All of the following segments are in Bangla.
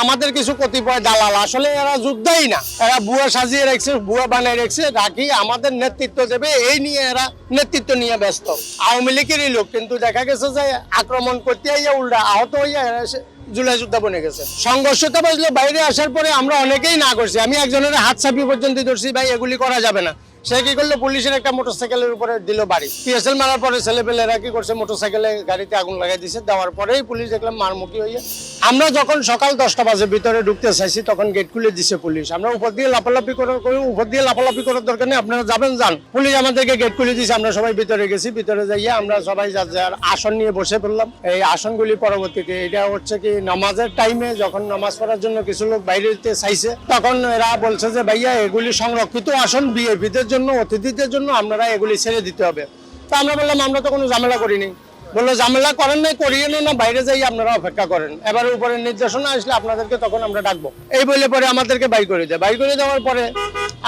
আমাদের কিছু কতিপয় দালাল, আসলে এরা যুদ্ধই না। এরা বুয়া সাজিয়ে রাখছে বুয়া বানিয়ে রাখছে রাখি আমাদের নেতৃত্ব দেবে, এই নিয়ে এরা নেতৃত্ব নিয়ে ব্যস্ত। আওয়ামী লীগেরই লোক, কিন্তু দেখা গেছে যে আক্রমণ করতে আইয়া উল্টা আহত হইয়া এরা জুলাই যুদ্ধ বনে গেছে। সংঘর্ষতা বাজলো বাইরে আসার পরে আমরা অনেকেই না করছি। আমি একজনের হাত ছাপি পর্যন্ত ধরছি, ভাই, এগুলি করা যাবে না। সে কি করল? পুলিশের একটা মোটরসাইকেলের উপরে দিল বাড়ি। পিএসএল মারার পরে ছেলেপেলেরা কি করছে? মোটরসাইকেলে গাড়িতে আগুন লাগাই দিছে। দেওয়ার পরেই পুলিশ দেখলাম মারমুখী হইয়া আমরা যখন সকাল দশটা বাজে ভিতরে ঢুকতে চাইছি, তখন গেট খুলে দিছে পুলিশ। আমরা উপর দিয়ে লাফালাফি করার করি উপর দিয়ে লাফালাফি করার দরকার নেই, আপনারা যাবেন, যান। পুলিশ আমাদেরকে গেট খুলে দিয়েছে আমরা সবাই ভিতরে গেছি। ভিতরে যাইয়া আমরা সবাই যার যার আসন নিয়ে বসে পড়লাম। এই আসনগুলি পরবর্তীতে, এটা হচ্ছে কি, নামাজের টাইমে যখন নামাজ পড়ার জন্য কিছু লোক বাইরে চাইছে, তখন এরা বলছে যে, ভাইয়া, এগুলি সংরক্ষিত আসন বিএপিদের জন্য, অতিথিদের জন্য আপনারা এগুলি ছেড়ে দিতে হবে। তো আমরা বললাম, আমরা তো কোনো ঝামেলা করিনি। বলল, ঝামেলা করেন নাই, করিয়ে না, বাইরে যাই আপনারা অপেক্ষা করেন। এবার উপরে নির্দেশনা আসলে আপনাদেরকে তখন আমরা ডাকবো। এই বলে পরে আমাদেরকে বাই করে দেয়। বাই করে দেওয়ার পরে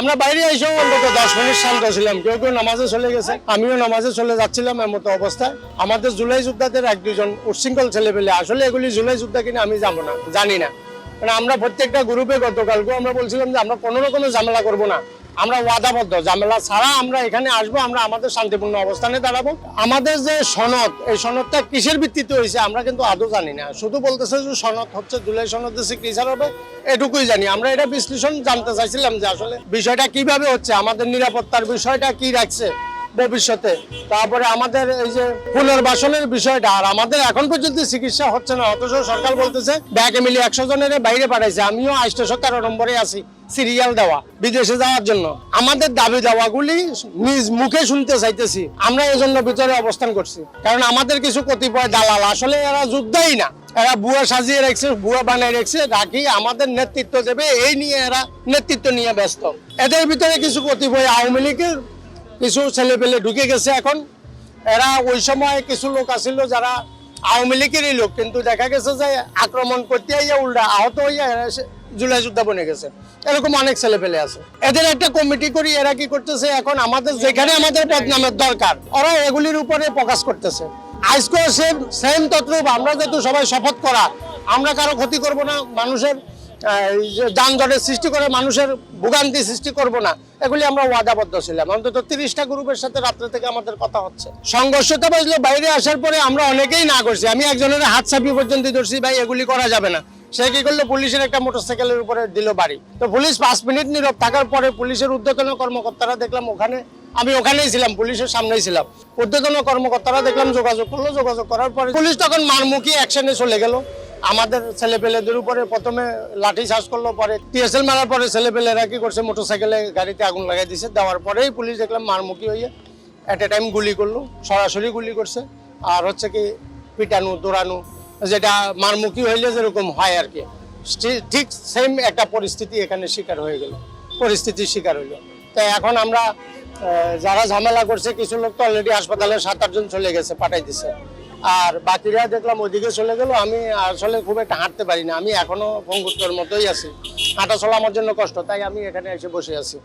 আমরা বাইরে এসেও অন্তত দশ মিনিট শান্ত ছিলাম। কেউ কেউ নামাজে চলে গেছে। আমিও নামাজে চলে যাচ্ছিলাম এমতো অবস্থায় আমাদের জুলাই যোদ্ধাদের এক দুজন উচ্ছৃঙ্খল ছেলে পেলে আসলে এগুলি জুলাই যোদ্ধা কিনা আমি যাব না, জানি না। মানে আমরা প্রত্যেকটা গ্রুপে গতকালকেও আমরা বলছিলাম যে আমরা কোনো রকমের ঝামেলা করব না। আমরা ওয়াদাবদ্ধ ঝামেলা ছাড়া আমরা এখানে আসব, আমরা আমাদের শান্তিপূর্ণ অবস্থানে দাঁড়াবো। আমাদের যে সনদ, এই সনদটা কিসের ভিত্তিতে হয়েছে আমরা কিন্তু আদৌ জানি না। শুধু বলতেছে যে সনদ হচ্ছে জুলাই সনদ কিসার হবে, এটুকুই জানি। আমরা এটা বিশ্লেষণ জানতে চাইছিলাম যে আসলে বিষয়টা কীভাবে হচ্ছে, আমাদের নিরাপত্তার বিষয়টা কি রাখছে। ভবিষ্যতে। তারপরে আমাদের এই যে পুনর্বাসনের বিষয়টা, আর আমাদের এখন পর্যন্ত চিকিৎসা হচ্ছে না, অথচ সরকার বলতেছে, ব্যাগে মিলে একশো জনের বাইরে পাঠাইছে, আমিও আষ্টশো তেরো নম্বরে আছি, সিরিয়াল দেওয়া, বিদেশে যাওয়ার জন্য। আমাদের দাবি দেওয়াগুলি নিজ মুখে শুনতে চাইতেছি, আমরা এই জন্য ভিতরে অবস্থান করছি। কারণ আমাদের কিছু কতিপয় দালাল, আসলে এরা যুদ্ধই না। এরা বুয়া সাজিয়ে রাখছে বুয়া বানিয়ে রাখছে রাখি আমাদের নেতৃত্ব দেবে, এই নিয়ে এরা নেতৃত্ব নিয়ে ব্যস্ত। এদের ভিতরে কিছু কতিপয় আওয়ামী লীগের কিছু ছেলে পেলে ঢুকে গেছে এখন। এরা ওই সময় কিছু লোক আছিল যারা আওয়ামী লীগেরই লোক, কিন্তু দেখা গেছে যে আক্রমণ করতে আইয়া উল্টা আহত হইয়া জুলাই যুদ্ধ বনে গেছে। এরকম অনেক ছেলে পেলে আছে। এদের একটা কমিটি করি, এরা কি করতেছে এখন আমাদের যেখানে আমাদের বদনামের দরকার, ওরা এগুলির উপরে প্রকাশ করতেছে। আজকে সেম সেম তত্রুপ আমরা যেহেতু সবাই শপথ করা, আমরা কারও ক্ষতি করব না, মানুষের যানজটের সৃষ্টি করে মানুষের ভোগান্তি সৃষ্টি করব না, এগুলি আমরা ওয়াদাবদ্ধ ছিলাম। অন্তত তিরিশটা গ্রুপের সাথে রাত্রে থেকে আমাদের কথা হচ্ছে। সংঘর্ষতা বাজলো বাইরে আসার পরে আমরা অনেকেই না করছি। আমি একজনের হাত ছাপি পর্যন্ত ধরছি, ভাই, এগুলি করা যাবে না। সে কি করল, পুলিশের একটা মোটরসাইকেলের উপরে দিল বাড়ি। তো পুলিশ পাঁচ মিনিট নীরব থাকার পরে পুলিশের ঊর্ধ্বতন কর্মকর্তারা দেখলাম ওখানে, আমি ওখানেই ছিলাম, পুলিশের সামনেই ছিলাম। ঊর্ধ্বতন কর্মকর্তারা দেখলাম যোগাযোগ করল, যোগাযোগ করার পরে পুলিশ তখন মারমুখী অ্যাকশনে চলে গেল। আমাদের ছেলেপেলেদের উপরে প্রথমে লাঠি চার্জ করল, পরে টিএসএল মারার পরে ছেলেপেলেরা কি করছে, মোটরসাইকেলে গাড়িতে আগুন লাগাই দিছে, দেওয়ার পরেই পুলিশ দেখলাম মারমুখী হয়ে অ্যাট এ টাইম গুলি করল, সরাসরি গুলি করছে। আর হচ্ছে কি পিটানো, দৌড়ানো, যেটা মারমুখী হইলে যেরকম হয় আর কি। ঠিক সেম একটা পরিস্থিতি এখানে শিকার হয়ে গেল পরিস্থিতির শিকার হইল। তো এখন আমরা যারা ঝামেলা করছে, কিছু লোক তো অলরেডি হাসপাতালে সাত আটজন চলে গেছে, পাঠাই দিছে। আর বাকিরা দেখলাম ওইদিকে চলে গেল, আমি আসলে খুব একটা হাঁটতে পারি না আমি এখনও পঙ্গুত্বর মতোই আছি। হাঁটা চলা আমার জন্য কষ্ট, তাই আমি এখানে এসে বসে আছি।